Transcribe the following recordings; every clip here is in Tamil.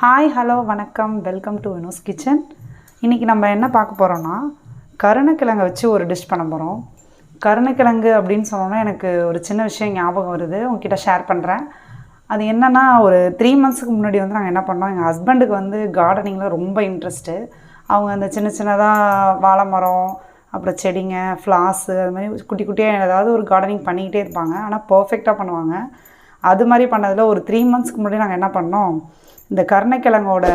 ஹாய் ஹலோ வணக்கம். வெல்கம் டு வினோஸ் கிச்சன் இன்றைக்கி நம்ம என்ன பார்க்க போகிறோன்னா கருணக்கிழங்கை வச்சு ஒரு டிஷ் பண்ண போகிறோம் கருணக்கிழங்கு அப்படின்னு சொன்னோன்னா எனக்கு ஒரு சின்ன விஷயம் ஞாபகம் வருது. உங்ககிட்ட ஷேர் பண்ணுறேன் அது என்னென்னா ஒரு த்ரீ மந்த்ஸுக்கு முன்னாடி வந்து நாங்கள் என்ன பண்ணோம் எங்கள் ஹஸ்பண்டுக்கு வந்து கார்டனிங்கில் ரொம்ப இன்ட்ரெஸ்ட்டு அவங்க அந்த சின்ன சின்னதாக வாழை மரம் அப்புறம் செடிங்க ஃப்ளாஸு அது மாதிரி குட்டி குட்டியாக ஏதாவது ஒரு கார்டனிங் பண்ணிக்கிட்டே இருப்பாங்க. ஆனால் பர்ஃபெக்டாக பண்ணுவாங்க. அது மாதிரி பண்ணதில் ஒரு த்ரீ மந்த்ஸ்க்கு முன்னாடி நாங்கள் என்ன பண்ணோம்? இந்த கருணைக்கிழங்கோட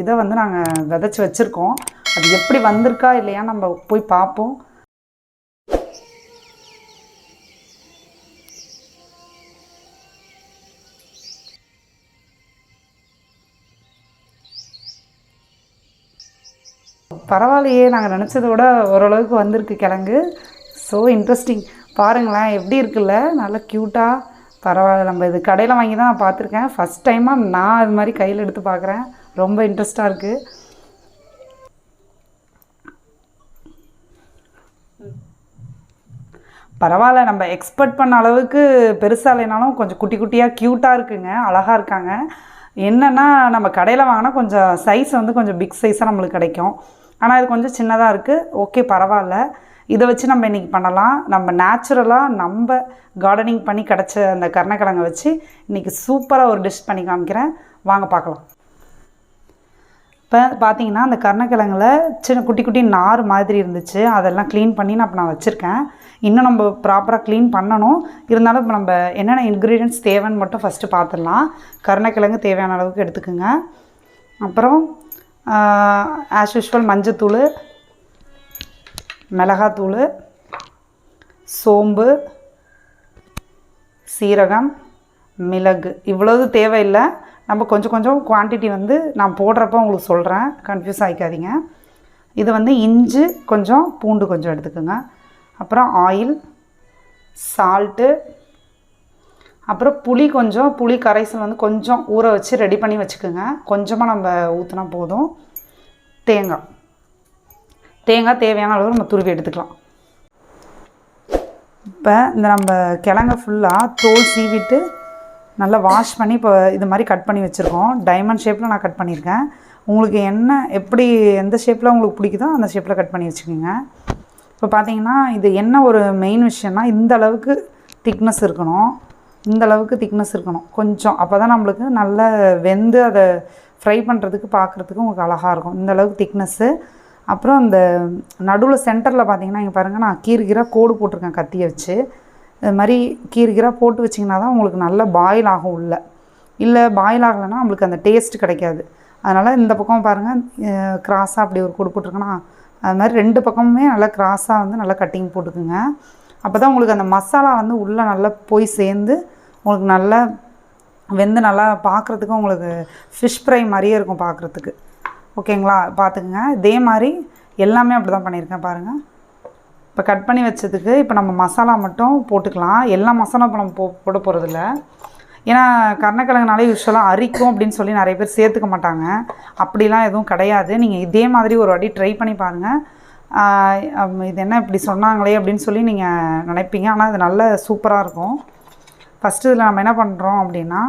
இதை வந்து நாங்கள் விதைச்சி வச்சுருக்கோம். அது எப்படி வந்திருக்கா இல்லையா நம்ம போய் பார்ப்போம். பரவாயில்லையே நாங்கள் நினச்சதை விட ஓரளவுக்கு வந்திருக்கு கிழங்கு. ஸோ இன்ட்ரெஸ்டிங் பாருங்களேன் எப்படி இருக்குல்ல? நல்லா க்யூட்டாக பரவாயில்ல. நம்ம இது கடையில் வாங்கி தான் நான் பார்த்துருக்கேன். ஃபஸ்ட் டைமாக நான் இது மாதிரி கையில் எடுத்து பார்க்குறேன். ரொம்ப இன்ட்ரெஸ்ட்டாக இருக்குது பரவாயில்ல. நம்ம எக்ஸ்பெக்ட் பண்ண அளவுக்கு பெருசாக இல்லைனாலும் கொஞ்சம் குட்டி குட்டியாக க்யூட்டாக இருக்குங்க. அழகாக இருக்காங்க. என்னென்னா நம்ம கடையில் வாங்கினா கொஞ்சம் சைஸ் வந்து கொஞ்சம் பிக் சைஸாக நம்மளுக்கு கிடைக்கும். ஆனால் இது கொஞ்சம் சின்னதாக இருக்குது ஓகே பரவாயில்ல. இதை வச்சு நம்ம இன்றைக்கி பண்ணலாம். நம்ம நேச்சுரலாக நம்ம கார்டனிங் பண்ணி கிடச்ச அந்த கருணக்கிழங்கை வச்சு இன்றைக்கி சூப்பராக ஒரு டிஷ் பண்ணி காமிக்கிறேன். வாங்க பார்க்கலாம். இப்போ பார்த்தீங்கன்னா அந்த கருணக்கிழங்குல சின்ன குட்டி குட்டி நார் மாதிரி இருந்துச்சு. அதெல்லாம் க்ளீன் பண்ணி நான் இப்போ நான் வச்சுருக்கேன். இன்னும் நம்ம ப்ராப்பராக க்ளீன் பண்ணணும். இருந்தாலும் இப்போ நம்ம என்னென்ன இன்க்ரீடியன்ஸ் தேவைன்னு மட்டும் ஃபஸ்ட்டு பார்த்துடலாம் கருணக்கிழங்கு தேவையான அளவுக்கு எடுத்துக்கோங்க. அப்புறம் ஆஸ் யூஷுவல் மஞ்சத்தூள் மிளகாத்தூள் சோம்பு சீரகம் மிளகு. இவ்வளவு தேவையில்லை. நம்ம கொஞ்சம் கொஞ்சம் குவான்டிட்டி வந்து நான் போடுறப்ப உங்களுக்கு சொல்கிறேன் கன்ஃபியூஸ் ஆகிக்காதீங்க இது வந்து இஞ்சி கொஞ்சம் பூண்டு கொஞ்சம் எடுத்துக்கோங்க. அப்புறம் ஆயில் சால்ட்டு அப்புறம் புளி கொஞ்சம் புளி கரைசல் வந்து கொஞ்சம் ஊற வச்சு ரெடி பண்ணி வச்சுக்கோங்க. கொஞ்சமாக நம்ம ஊற்றினா போதும். தேங்காய். தேங்காய் தேவையான அளவு நம்ம துருவி எடுத்துக்கலாம். இப்போ இந்த நம்ம கிழங்க ஃபுல்லாக தோல் சீவிட்டு நல்லா வாஷ் பண்ணி இப்போ இது மாதிரி கட் பண்ணி வச்சுருக்கோம். டைமண்ட் ஷேப்பில் நான் கட் பண்ணியிருக்கேன். உங்களுக்கு என்ன எப்படி எந்த ஷேப்பில் உங்களுக்கு பிடிக்குதோ அந்த ஷேப்பில் கட் பண்ணி வச்சுக்கோங்க. இப்போ பார்த்தீங்கன்னா இது என்ன ஒரு மெயின் விஷயம்னா இந்த அளவுக்கு திக்னஸ் இருக்கணும். இந்த அளவுக்கு திக்னஸ் இருக்கணும். கொஞ்சம் அப்போ தான் நம்மளுக்கு நல்ல வெந்து அதை ஃப்ரை பண்ணுறதுக்கு பார்க்குறதுக்கு உங்களுக்கு அழகாக இருக்கும். இந்த அளவுக்கு திக்னஸ்ஸு அப்புறம் அந்த நடுவில் சென்டரில் பார்த்தீங்கன்னா இங்கே பாருங்கள் நான் கீறுகீராக கோடு போட்டிருக்கேன் கத்தியை வச்சு. இது மாதிரி கீறுகீராக போட்டு வச்சிங்கன்னா தான் உங்களுக்கு நல்ல பாயில் ஆகும் உள்ள. இல்லை பாயில் ஆகலைன்னா நம்மளுக்கு அந்த டேஸ்ட் கிடைக்காது. அதனால் இந்த பக்கம் பாருங்கள் கிராஸாக அப்படி ஒரு கோடு போட்டிருக்கேன்னா அது மாதிரி ரெண்டு பக்கமுமே நல்லா கிராஸாக வந்து நல்லா கட்டிங் போட்டுக்குங்க. அப்போ தான் உங்களுக்கு அந்த மசாலா வந்து உள்ளே நல்லா போய் சேர்ந்து உங்களுக்கு நல்லா வெந்து நல்லா பார்க்குறதுக்கு உங்களுக்கு ஃபிஷ் ஃப்ரை மாதிரியே இருக்கும் பார்க்குறதுக்கு ஓகேங்களா? பார்த்துக்குங்க. இதே மாதிரி எல்லாமே அப்படி தான் பண்ணியிருக்கேன் பாருங்கள் இப்போ கட் பண்ணி வச்சதுக்கு இப்போ நம்ம மசாலா மட்டும் போட்டுக்கலாம். எல்லா மசாலா இப்போ நம்ம போ போட போகிறதில்ல ஏன்னா கருணக்கிழங்குனாலே யூஸ்வலாக அரிக்கும் அப்படின்னு சொல்லி நிறைய பேர் சேர்த்துக்க மாட்டாங்க. அப்படிலாம் எதுவும் கிடையாது. நீங்கள் இதே மாதிரி ஒரு வாட்டி ட்ரை பண்ணி பாருங்கள் இது என்ன இப்படி சொன்னாங்களே அப்படின்னு சொல்லி நீங்கள் நினைப்பீங்க. ஆனால் இது நல்ல சூப்பராக இருக்கும். ஃபஸ்ட்டு இதில் நம்ம என்ன பண்ணுறோம் அப்படின்னா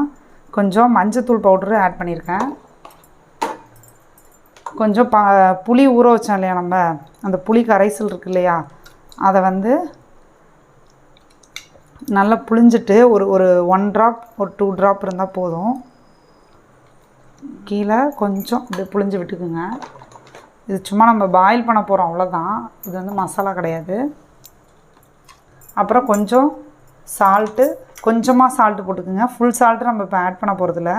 கொஞ்சம் மஞ்சத்தூள் பவுட்ரு ஆட் பண்ணியிருக்கேன். கொஞ்சம் ப புளி ஊற வச்சோம் இல்லையா நம்ம? அந்த புளி கரைசல் இருக்கு இல்லையா? அதை வந்து நல்லா புளிஞ்சிட்டு ஒரு ஒரு ஒன் ட்ராப் ஒரு டூ ட்ராப் இருந்தால் போதும். கீழே கொஞ்சம் இப்படி புளிஞ்சு விட்டுக்குங்க. இது சும்மா நம்ம பாயில் பண்ண போகிறோம் அவ்வளோதான் இது வந்து மசாலா கிடையாது. அப்புறம் கொஞ்சம் சால்ட்டு கொஞ்சமாக சால்ட்டு போட்டுக்குங்க. ஃபுல் சால்ட்டு நம்ம இப்போ ஆட் பண்ண போகிறதில்ல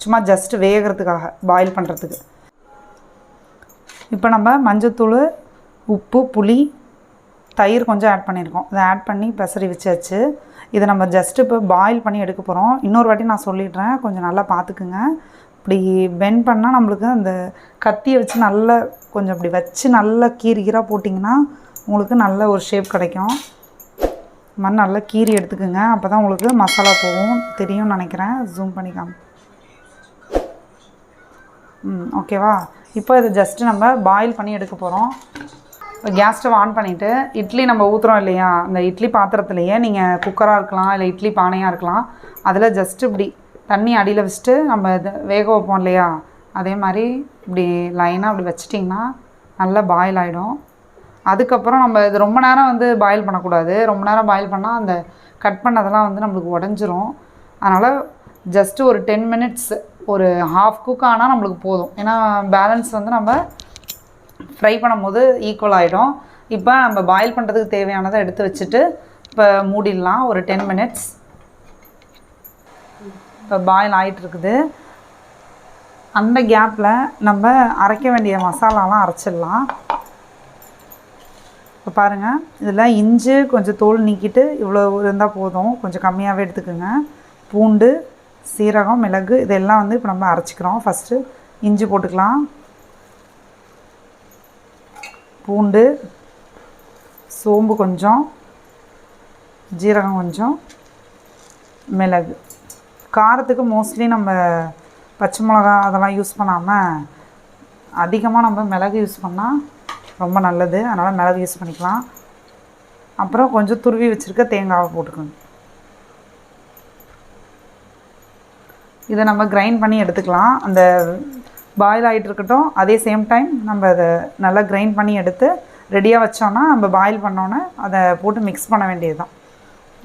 சும்மா ஜஸ்ட்டு வேகிறதுக்காக பாயில் பண்ணுறதுக்கு இப்போ நம்ம மஞ்சத்தூள் உப்பு புளி தயிர் கொஞ்சம் ஆட் பண்ணியிருக்கோம். இதை ஆட் பண்ணி பெசரி வச்சாச்சு. இதை நம்ம ஜஸ்ட்டு இப்போ பாயில் பண்ணி எடுக்க போகிறோம் இன்னொரு வாட்டி நான் சொல்லிடுறேன். கொஞ்சம் நல்லா பார்த்துக்குங்க. இப்படி பெண்ட் பண்ணால் நம்மளுக்கு அந்த கத்தியை வச்சு நல்லா கொஞ்சம் இப்படி வச்சு நல்லா கீறு கீராக போட்டிங்கன்னா உங்களுக்கு நல்ல ஒரு ஷேப் கிடைக்கும். இது மாதிரி நல்லா கீரி எடுத்துக்கோங்க. அப்போ தான் உங்களுக்கு மசாலா போகும். தெரியும்னு நினைக்கிறேன். ஜூம் பண்ணிக்காம ம் ஓகேவா இப்போ இதை ஜஸ்ட்டு நம்ம பாயில் பண்ணி எடுக்க போகிறோம் இப்போ கேஸ் ஸ்டவ் ஆன் பண்ணிவிட்டு இட்லி நம்ம ஊற்றுறோம் இல்லையா? அந்த இட்லி பாத்திரத்துலையே நீங்கள் குக்கராக இருக்கலாம் இல்லை இட்லி பானையாக இருக்கலாம். அதில் ஜஸ்ட்டு இப்படி தண்ணி அடியில் வச்சுட்டு நம்ம இது வேக வைப்போம் இல்லையா? அதே மாதிரி இப்படி லைனாக அப்படி வச்சிட்டிங்கன்னா நல்லா பாயில் ஆகிடும் அதுக்கப்புறம் நம்ம இது ரொம்ப நேரம் வந்து பாயில் பண்ணக்கூடாது. ரொம்ப நேரம் பாயில் பண்ணால் அந்த கட் பண்ணதெல்லாம் வந்து நம்மளுக்கு உடஞ்சிரும். அதனால் ஜஸ்ட்டு ஒரு டென் மினிட்ஸ் ஒரு ஹாஃப் குக் ஆனால் நம்மளுக்கு போதும். ஏன்னா பேலன்ஸ் வந்து நம்ம ஃப்ரை பண்ணும்போது ஈக்குவல் ஆகிடும் இப்போ நம்ம பாயில் பண்ணுறதுக்கு தேவையானதை எடுத்து வச்சுட்டு இப்போ மூடிடலாம். ஒரு டென் மினிட்ஸ் இப்போ பாயில் ஆகிட்டு இருக்குது அந்த கேப்பில் நம்ம அரைக்க வேண்டிய மசாலாலாம் அரைச்சிடலாம். இப்போ பாருங்கள் இதில் இஞ்சி கொஞ்சம் தோல் நீக்கிட்டு இவ்வளோ இருந்தால் போதும். கொஞ்சம் கம்மியாகவே எடுத்துக்கோங்க. பூண்டு சீரகம் மிளகு இதெல்லாம் வந்து இப்போ நம்ம அரைச்சிக்கிறோம். ஃபஸ்ட்டு இஞ்சி போட்டுக்கலாம். பூண்டு சோம்பு கொஞ்சம் ஜீரகம் கொஞ்சம் மிளகு. காரத்துக்கு மோஸ்ட்லி நம்ம பச்சை மிளகா அதெல்லாம் யூஸ் பண்ணாமல் அதிகமாக நம்ம மிளகு யூஸ் பண்ணால் ரொம்ப நல்லது. அதனால் மிளகு யூஸ் பண்ணிக்கலாம். அப்புறம் கொஞ்சம் துருவி வச்சுருக்க தேங்காவை போட்டுக்கணும். இதை நம்ம கிரைண்ட் பண்ணி எடுத்துக்கலாம். அந்த பாயில் ஆகிட்டு இருக்கட்டும் அதே சேம் டைம் நம்ம அதை நல்லா கிரைண்ட் பண்ணி எடுத்து ரெடியாக வச்சோன்னா நம்ம பாயில் பண்ணோன்னே அதை போட்டு மிக்ஸ் பண்ண வேண்டியது தான்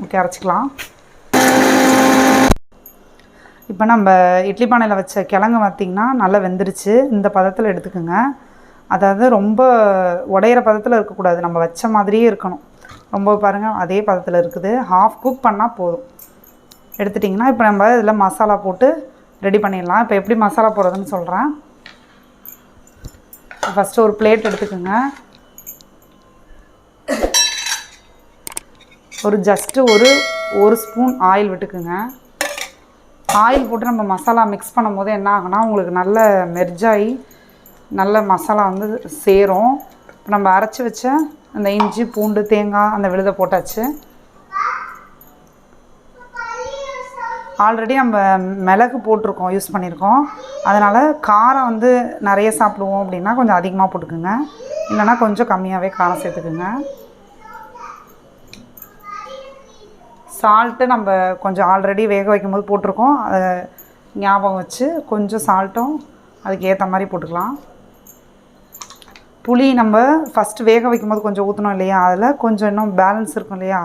ஓகே அரைச்சிக்கலாம். இப்போ நம்ம இட்லி பானையில் வச்ச கிழங்கு பார்த்திங்கன்னா நல்லா வெந்துருச்சு. இந்த பதத்தில் எடுத்துக்கோங்க. அதாவது ரொம்ப உடையிற பதத்தில் இருக்கக்கூடாது. நம்ம வச்ச மாதிரியே இருக்கணும். ரொம்ப பாருங்கள் அதே பதத்தில் இருக்குது. ஹாஃப் குக் பண்ணால் போதும். எடுத்துட்டிங்கன்னா இப்போ நம்ம இதில் மசாலா போட்டு ரெடி பண்ணிடலாம். இப்போ எப்படி மசாலா போடுறதுன்னு சொல்கிறேன் ஃபஸ்ட்டு ஒரு பிளேட் எடுத்துக்கோங்க. ஒரு ஜஸ்ட்டு ஒரு ஒரு ஸ்பூன் ஆயில் விட்டுக்குங்க. ஆயில் போட்டு நம்ம மசாலா மிக்ஸ் பண்ணும்போது என்ன ஆகுனா உங்களுக்கு நல்ல மெர்ஜாகி நல்ல மசாலா வந்து சேரும். இப்போ நம்ம அரைச்சி வச்ச அந்த இஞ்சி பூண்டு தேங்காய் அந்த விழுதை போட்டாச்சு. ஆல்ரெடி நம்ம மிளகு போட்டிருக்கோம் யூஸ் பண்ணியிருக்கோம். அதனால் காரம் வந்து நிறைய சாப்பிடுவோம் அப்படின்னா கொஞ்சம் அதிகமாக போட்டுக்குங்க. இல்லைன்னா கொஞ்சம் கம்மியாகவே காரம் சேர்த்துக்குங்க. சால்ட்டு நம்ம கொஞ்சம் ஆல்ரெடி வேக வைக்கும்போது போட்டிருக்கோம். அதை ஞாபகம் வச்சு கொஞ்சம் சால்ட்டும் அதுக்கு ஏற்ற மாதிரி போட்டுக்கலாம். புளி நம்ம ஃபஸ்ட்டு வேக வைக்கும்போது கொஞ்சம் ஊற்றணும் இல்லையா? அதில் கொஞ்சம் இன்னும் பேலன்ஸ் இருக்கும் இல்லையா?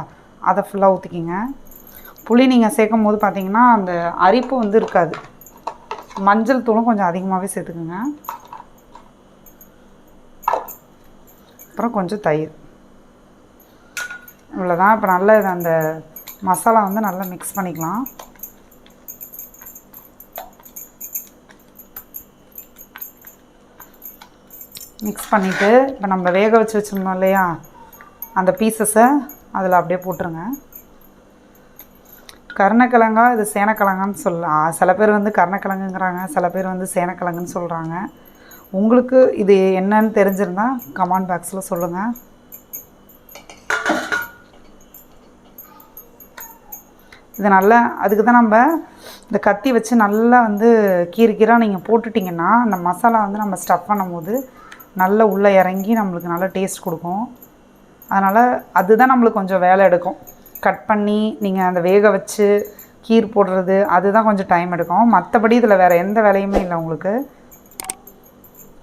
அதை ஃபுல்லாக ஊற்றிக்கிங்க புளி நீங்கள் சேர்க்கும் போது பார்த்தீங்கன்னா அந்த அரிப்பு வந்து இருக்காது. மஞ்சள் தூளும் கொஞ்சம் அதிகமாகவே சேர்த்துக்குங்க. அப்புறம் கொஞ்சம் தயிர். இவ்வளோதான் இப்போ நல்ல அந்த மசாலா வந்து நல்லா மிக்ஸ் பண்ணிக்கலாம். மிக்ஸ் பண்ணிவிட்டு இப்போ நம்ம வேக வச்சு வச்சுருந்தோம் இல்லையா? அந்த பீசஸை அதில் அப்படியே போட்டுருங்க. கருணக்கிழங்கா இது சேனக்கிழங்கான்னு சொல்லலாம் சில பேர் வந்து கருணக்கிழங்குங்கிறாங்க சில பேர் வந்து சேனக்கிழங்குன்னு சொல்கிறாங்க உங்களுக்கு இது என்னன்னு தெரிஞ்சிருந்தா கமெண்ட் பாக்ஸில் சொல்லுங்கள் இது நல்லா அதுக்கு தான் நம்ம இந்த கத்தி வச்சு நல்லா வந்து கீறு கீராக நீங்கள் போட்டுட்டிங்கன்னா அந்த மசாலா வந்து நம்ம ஸ்டஃப் பண்ணும்போது நல்லா உள்ளே இறங்கி நம்மளுக்கு நல்ல டேஸ்ட் கொடுக்கும். அதனால் அதுதான் நம்மளுக்கு கொஞ்சம் வேலை எடுக்கும். கட் பண்ணி நீங்கள் அந்த வேக வச்சு கீர் போடுறது அதுதான் கொஞ்சம் டைம் எடுக்கும். மற்றபடி இதில் வேறு எந்த வேலையுமே இல்லை உங்களுக்கு.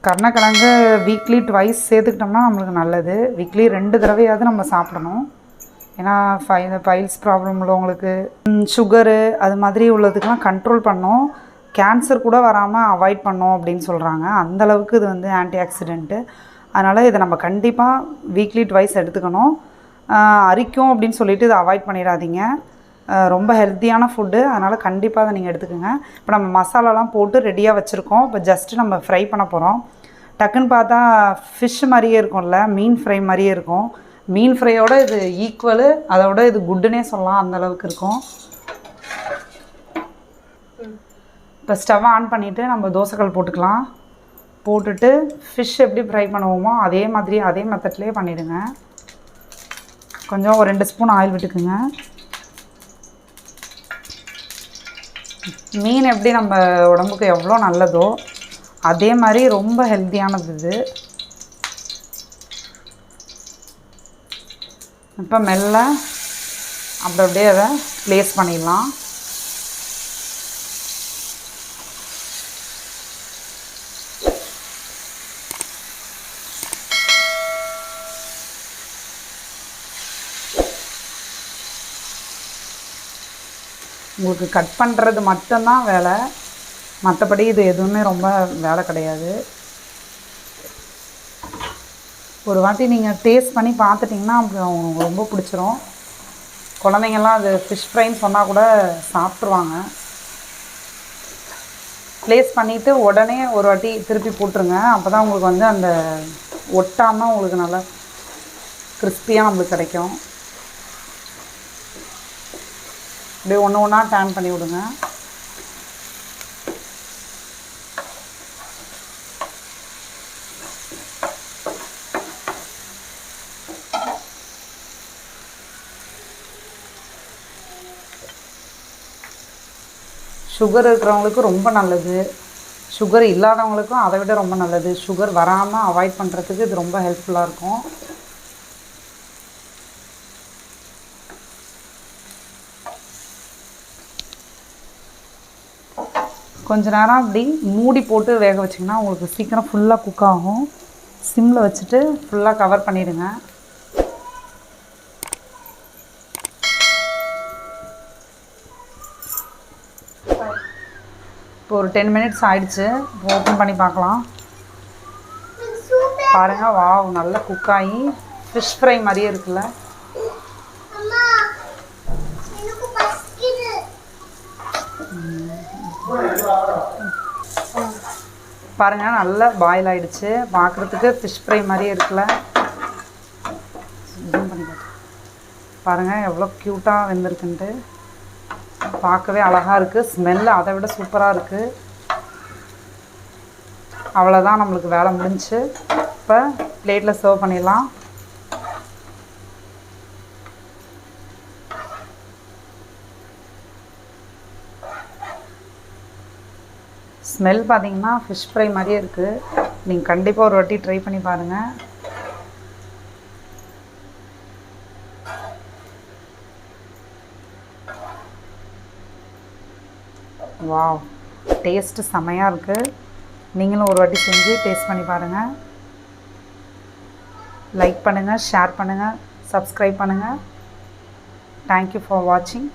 கருணக்கிழங்கு வீக்லி ட்வைஸ் சேர்த்துக்கிட்டோம்னா நம்மளுக்கு நல்லது. வீக்லி ரெண்டு தடவையாவது நம்ம சாப்பிடணும். ஏன்னா ஃபை பைல்ஸ் ப்ராப்ளம் உள்ளவங்களுக்கு சுகரு அது மாதிரி உள்ளதுக்கெலாம் கண்ட்ரோல் பண்ணோம். கேன்சர் கூட வராமல் அவாய்ட் பண்ணோம் அப்படின்னு சொல்கிறாங்க அந்தளவுக்கு இது வந்து ஆன்டி ஆக்சிடெண்ட்டு அதனால் இதை நம்ம கண்டிப்பாக வீக்லி ட்வைஸ் எடுத்துக்கணும். அரிக்கும் அப்படின்னு சொல்லிட்டு இதை அவாய்ட் பண்ணிடாதீங்க. ரொம்ப ஹெல்த்தியான ஃபுட்டு அதனால் கண்டிப்பாக அதை நீங்கள் எடுத்துக்கோங்க. இப்போ நம்ம மசாலாலாம் போட்டு ரெடியாக வச்சுருக்கோம். இப்போ ஜஸ்ட்டு நம்ம ஃப்ரை பண்ண போகிறோம் டக்குன்னு பார்த்தா ஃபிஷ் மாதிரியே இருக்கும்ல மீன் ஃப்ரை மாதிரியே இருக்கும். மீன் ஃப்ரையோட இது ஈக்குவலு அதோட இது குட்டுனே சொல்லலாம் அந்த அளவுக்கு இருக்கும். இப்போ ஸ்டவ் ஆன் பண்ணிவிட்டு நம்ம தோசைக்கல் போட்டுக்கலாம். போட்டுட்டு ஃபிஷ் எப்படி ஃப்ரை பண்ணுவோமோ அதே மாதிரி அதே மெத்தட்லேயே பண்ணிவிடுங்க கொஞ்சம் ஒரு ரெண்டு ஸ்பூன் ஆயில் விட்டுக்குங்க. மீன் எப்படி நம்ம உடம்புக்கு எவ்வளோ நல்லதோ அதே மாதிரி ரொம்ப ஹெல்த்தியானது இது. இப்போ மெல்ல அப்படி அப்படியே அதை ப்ளேஸ் பண்ணிடலாம். உங்களுக்கு கட் பண்ணுறது மட்டும்தான் வேலை. மற்றபடி இது எதுவுமே ரொம்ப வேலை கிடையாது. ஒரு வாட்டி நீங்கள் டேஸ்ட் பண்ணி பார்த்துட்டிங்கன்னா உங்களுக்கு ரொம்ப பிடிச்சிரும். குழந்தைங்கள்லாம் அது ஃபிஷ் ஃப்ரைன்னு சொன்னால் கூட சாப்பிட்ருவாங்க ப்ளேஸ் பண்ணிவிட்டு உடனே ஒரு வாட்டி திருப்பி போட்டுருங்க. அப்போ தான் உங்களுக்கு வந்து அந்த ஒட்டாமல் உங்களுக்கு நல்லா கிறிஸ்பியாக நம்மளுக்கு கிடைக்கும். அப்படியே ஒன்று ஒன்றா டேன் பண்ணி விடுங்க. சுகர் இருக்கிறவங்களுக்கு ரொம்ப நல்லது. சுகர் இல்லாதவங்களுக்கும் அதை விட ரொம்ப நல்லது. சுகர் வராமல் அவாய்ட் பண்ணுறதுக்கு இது ரொம்ப ஹெல்ப்ஃபுல்லாக இருக்கும். கொஞ்ச நேரம் அப்படி மூடி போட்டு வேக வச்சிங்கன்னா உங்களுக்கு சீக்கிரம் ஃபுல்லாக குக் ஆகும். சிம்மில் வச்சுட்டு ஃபுல்லாக கவர் பண்ணிடுங்க. இப்போ ஒரு டென் மினிட்ஸ் ஆயிடுச்சு. ஓப்பன் பண்ணி பார்க்கலாம். பாருங்க வாவ் நல்லா குக் ஆகி ஃபிஷ் ஃப்ரை மாதிரியே இருக்குல்ல. அம்மா பாருங்கள் பாருங்க நல்லா பாயில் ஆகிடுச்சு பார்க்குறதுக்கு ஃபிஷ் ஃப்ரை மாதிரியே இருக்குல்ல. பாருங்கள் பாருங்க எவ்வளோ க்யூட்டாக வெந்திருக்குன்ட்டு. பார்க்கவே அழகாக இருக்குது ஸ்மெல் அதை விட சூப்பராக இருக்குது அவ்வளோதான் நம்மளுக்கு வேலை முடிஞ்சுச்சு இப்போ பிளேட்டில் சர்வ் பண்ணிடலாம். ஸ்மெல் பார்த்தீங்கன்னா ஃபிஷ் ஃப்ரை மாதிரியே இருக்குது நீங்கள் கண்டிப்பாக ஒரு வாட்டி ட்ரை பண்ணி பாருங்கள் வாவ் டேஸ்ட்டு செமையாக இருக்குது நீங்களும் ஒரு வாட்டி செஞ்சு டேஸ்ட் பண்ணி பாருங்கள் லைக் பண்ணுங்கள் ஷேர் பண்ணுங்கள் சப்ஸ்கிரைப் பண்ணுங்கள் தேங்க்யூ ஃபார் வாட்சிங்